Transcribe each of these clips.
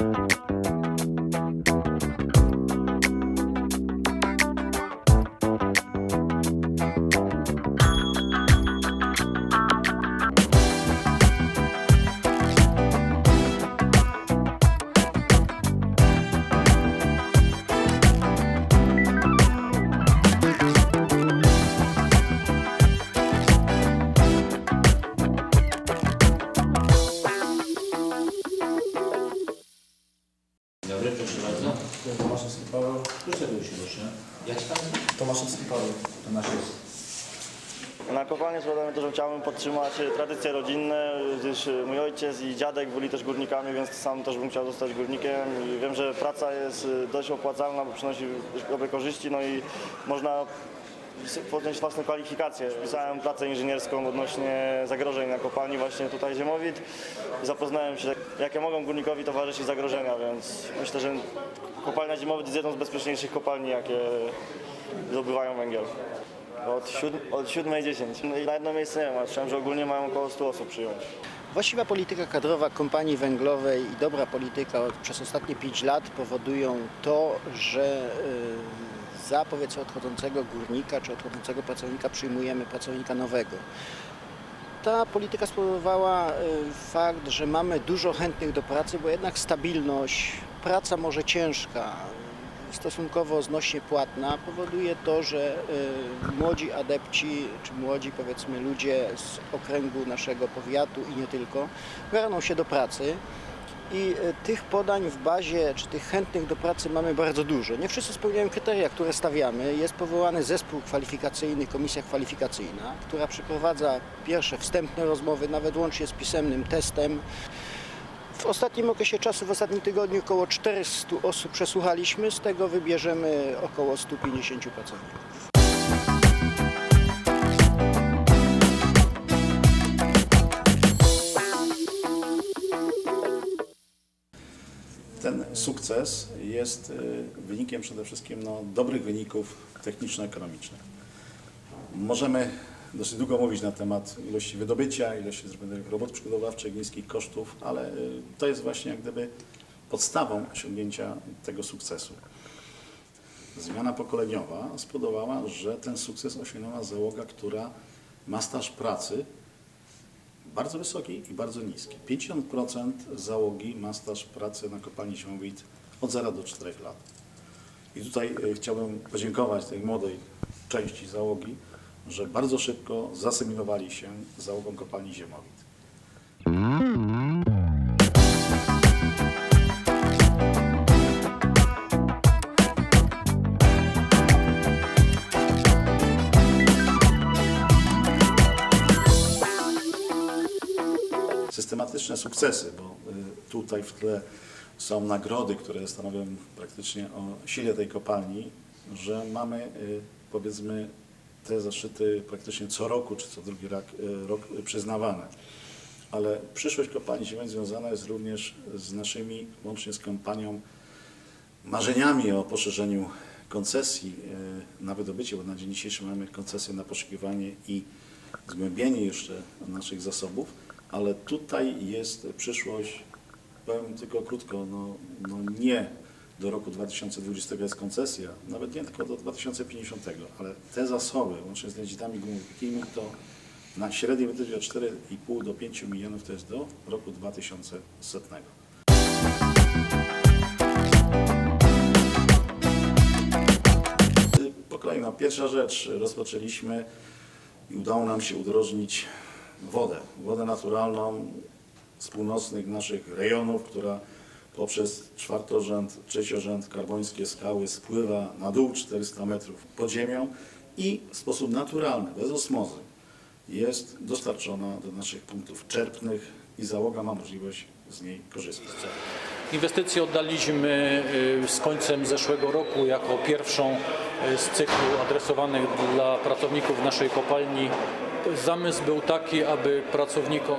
Dobry, Na kopalnię składamy to, że chciałbym podtrzymać e, tradycje rodzinne, gdyż e, mój ojciec i dziadek byli też górnikami, więc sam też bym chciał zostać górnikiem i wiem, że praca jest e, dość opłacalna, bo przynosi dobre korzyści, no i można podjąć własne kwalifikacje. Pisałem pracę inżynierską odnośnie zagrożeń na kopalni właśnie tutaj Ziemowit. Zapoznałem się, jakie mogą górnikowi towarzyszyć zagrożenia, więc myślę, że kopalnia Ziemowit jest jedną z bezpieczniejszych kopalni, jakie zdobywają węgiel. Od, siódm, od 7.10. No na jedno miejsce nie ma. Słyszałem, że ogólnie mają około 100 osób przyjąć. Właściwa polityka kadrowa kompanii węglowej i dobra polityka przez ostatnie 5 lat powodują to, że y, za powiedzmy odchodzącego górnika czy odchodzącego pracownika przyjmujemy pracownika nowego. Ta polityka spowodowała y, fakt, że mamy dużo chętnych do pracy, bo jednak stabilność, praca może ciężka, stosunkowo znośnie płatna powoduje to, że y, młodzi adepci czy młodzi powiedzmy ludzie z okręgu naszego powiatu i nie tylko garną się do pracy. I y, tych podań w bazie, czy tych chętnych do pracy mamy bardzo dużo. Nie wszyscy spełniają kryteria, które stawiamy. Jest powołany zespół kwalifikacyjny, komisja kwalifikacyjna, która przeprowadza pierwsze wstępne rozmowy, nawet łącznie z pisemnym testem. W ostatnim okresie czasu, w ostatnim tygodniu około 400 osób przesłuchaliśmy, z tego wybierzemy około 150 pracowników. Ten sukces jest y, wynikiem przede wszystkim no, dobrych wyników techniczno-ekonomicznych. Możemy dosyć długo mówić na temat ilości wydobycia, ilości zrobionych robót przygotowawczych, niskich kosztów, ale y, to jest właśnie jak gdyby podstawą osiągnięcia tego sukcesu. Zmiana pokoleniowa spowodowała, że ten sukces osiągnęła załoga, która ma staż pracy bardzo wysoki i bardzo niski. 50% załogi ma staż pracy na kopalni Ziemowit od 0 do 4 lat. I tutaj e, chciałbym podziękować tej młodej części załogi, że bardzo szybko zasymilowali się z załogą kopalni Ziemowit. systematyczne sukcesy, bo y, tutaj w tle są nagrody, które stanowią praktycznie o sile tej kopalni, że mamy y, powiedzmy te zaszczyty praktycznie co roku czy co drugi rok, y, rok przyznawane. Ale przyszłość kopalni ziemnej związana jest również z naszymi, łącznie z kompanią, marzeniami o poszerzeniu koncesji y, na wydobycie, bo na dzień dzisiejszy mamy koncesję na poszukiwanie i zgłębienie jeszcze naszych zasobów, ale tutaj jest przyszłość, powiem tylko krótko, no, no nie do roku 2020 jest koncesja, nawet nie tylko do 2050, ale te zasoby, łącznie z lędzitami gumowymi, to na średniej wydaje od 4,5 do 5 milionów to jest do roku 2100. Po kolei, no, pierwsza rzecz, rozpoczęliśmy i udało nam się udrożnić wodę, wodę naturalną z północnych naszych rejonów, która poprzez czwartorzęd, trzeciorzęd karbońskie skały spływa na dół 400 metrów pod ziemią i w sposób naturalny, bez osmozy jest dostarczona do naszych punktów czerpnych i załoga ma możliwość z niej korzystać. Inwestycję oddaliśmy y, z końcem zeszłego roku jako pierwszą y, z cyklu adresowanych dla pracowników naszej kopalni. Zamysł był taki, aby pracownikom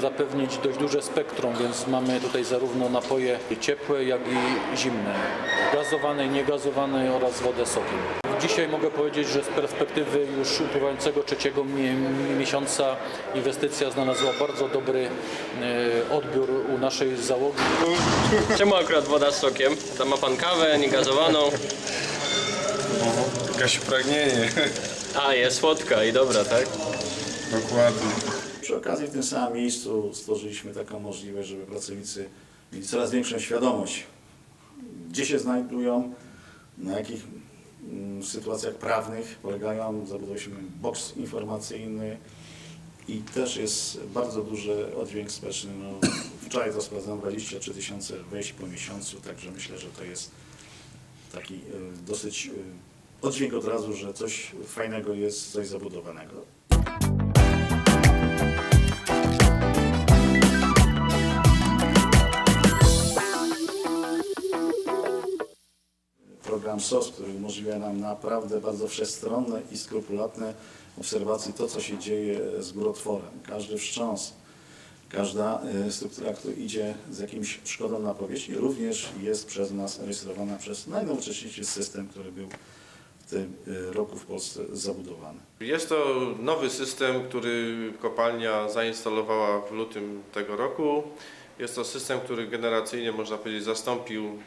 zapewnić dość duże spektrum, więc mamy tutaj zarówno napoje ciepłe, jak i zimne, gazowane i niegazowane oraz wodę sokiem. Dzisiaj mogę powiedzieć, że z perspektywy już upływającego trzeciego mi- miesiąca inwestycja znalazła bardzo dobry e, odbiór u naszej załogi. Czemu akurat woda z sokiem? Tam ma pan kawę, niegazowaną. Jakaś pragnienie. A, jest słodka i dobra, tak? Przy okazji w tym samym miejscu stworzyliśmy taką możliwość, żeby pracownicy mieli coraz większą świadomość, gdzie się znajdują, na jakich mm, sytuacjach prawnych polegają. Zabudowaliśmy boks informacyjny i też jest bardzo duży oddźwięk społeczny. No, wczoraj to sprawdzałem 23 tysiące wejść po miesiącu, także myślę, że to jest taki y, dosyć y, oddźwięk od razu, że coś fajnego jest, coś zabudowanego. Program SOS, który umożliwia nam naprawdę bardzo wszechstronne i skrupulatne obserwacje to, co się dzieje z górotworem. Każdy wstrząs, każda e, struktura, która idzie z jakimś szkodą na powierzchni, również jest przez nas rejestrowana przez najnowocześniejszy system, który był w tym e, roku w Polsce zabudowany. Jest to nowy system, który kopalnia zainstalowała w lutym tego roku. Jest to system, który generacyjnie można powiedzieć zastąpił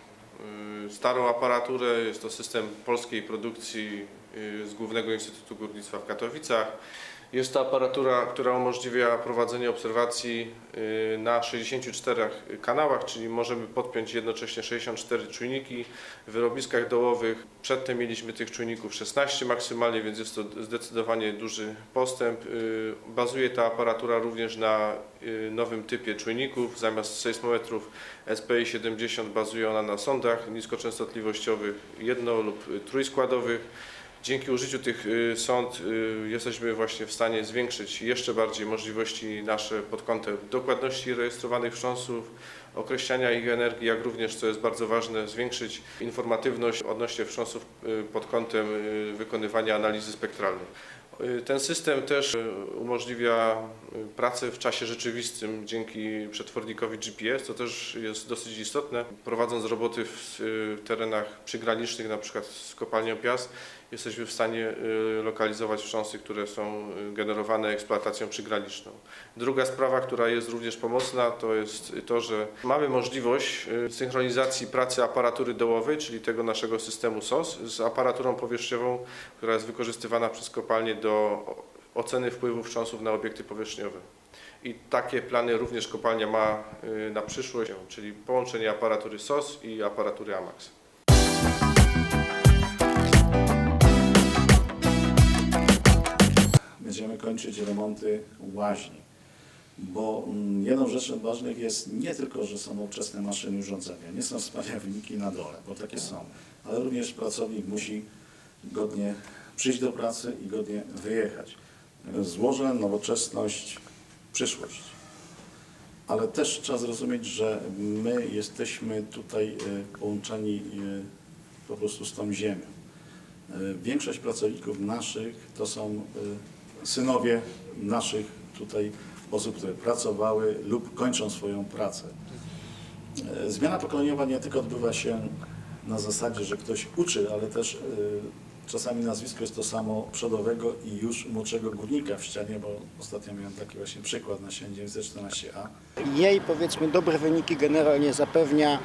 starą aparaturę. Jest to system polskiej produkcji y, z Głównego Instytutu Górnictwa w Katowicach. Jest to aparatura, która umożliwia prowadzenie obserwacji y, na 64 kanałach, czyli możemy podpiąć jednocześnie 64 czujniki w wyrobiskach dołowych. Przedtem mieliśmy tych czujników 16 maksymalnie, więc jest to zdecydowanie duży postęp. Y, Bazuje ta aparatura również na y, nowym typie czujników. Zamiast sejsmometrów SPI 70 bazuje ona na sondach niskoczęstotliwościowych jedno- lub trójskładowych. Dzięki użyciu tych y, sond y, jesteśmy właśnie w stanie zwiększyć jeszcze bardziej możliwości nasze pod kątem dokładności rejestrowanych wstrząsów, określania ich energii, jak również, co jest bardzo ważne, zwiększyć informatywność odnośnie wstrząsów y, pod kątem wykonywania analizy spektralnej. Ten system też umożliwia pracę w czasie rzeczywistym dzięki przetwornikowi GPS, to też jest dosyć istotne. Prowadząc roboty w terenach przygranicznych, na przykład z kopalnią Piast, jesteśmy w stanie y, lokalizować wstrząsy, które są y, generowane eksploatacją przygraniczną. Druga sprawa, która jest również pomocna, to jest to, że mamy możliwość y, synchronizacji pracy aparatury dołowej, czyli tego naszego systemu SOS, z aparaturą powierzchniową, która jest wykorzystywana przez kopalnie do oceny wpływu wstrząsów na obiekty powierzchniowe. I takie plany również kopalnia ma na przyszłość, czyli połączenie aparatury SOS i aparatury AMAX. Będziemy kończyć remonty łaźni. Bo mm, jedną z rzeczy ważnych jest nie tylko, że są nowoczesne maszyny urządzenia, nie są wspaniałe wyniki na dole, bo takie są, ale również pracownik musi godnie przyjść do pracy i godnie wyjechać. Złoże, nowoczesność, przyszłość. Ale też trzeba zrozumieć, że my jesteśmy tutaj e, połączeni e, po prostu z tą ziemią. E, Większość pracowników naszych to są synowie naszych tutaj osób, które pracowały lub kończą swoją pracę. E, Zmiana pokoleniowa nie tylko odbywa się na zasadzie, że ktoś uczy, ale też e, czasami nazwisko jest to samo przodowego i już młodszego górnika w ścianie, bo ostatnio miałem taki właśnie przykład na ścianie 914A. Jej powiedzmy dobre wyniki generalnie zapewnia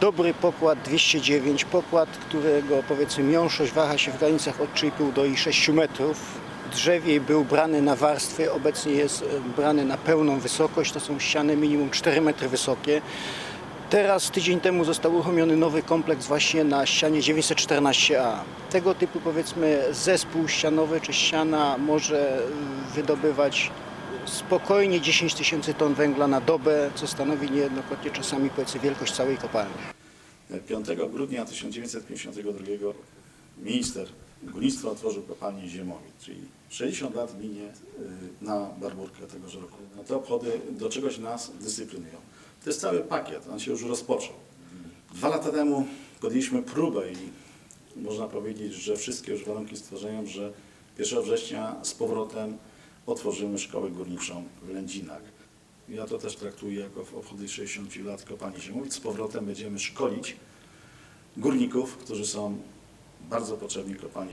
dobry pokład 209, pokład, którego powiedzmy miąższość waha się w granicach od 3,5 do i 6 metrów. Drzewiej był brany na warstwy, obecnie jest e, brany na pełną wysokość, to są ściany minimum 4 metry wysokie. Teraz tydzień temu został uruchomiony nowy kompleks właśnie na ścianie 914A. Tego typu powiedzmy zespół ścianowy czy ściana może y, wydobywać spokojnie 10 tysięcy ton węgla na dobę, co stanowi niejednokrotnie czasami powiedzmy wielkość całej kopalni. 5 grudnia 1952 minister górnictwa otworzył kopalnię Ziemowit, czyli 60 lat minie y, na Barburkę tegoż roku. No te obchody do czegoś nas dyscyplinują. To jest cały pakiet, on się już rozpoczął. Dwa lata temu podjęliśmy próbę i można powiedzieć, że wszystkie już warunki stwarzają, że 1 września z powrotem otworzymy szkołę górniczą w Lędzinach. Ja to też traktuję jako w obchody 60 lat kopalni Ziemowit. Z powrotem będziemy szkolić górników, którzy są bardzo potrzebni kopalni.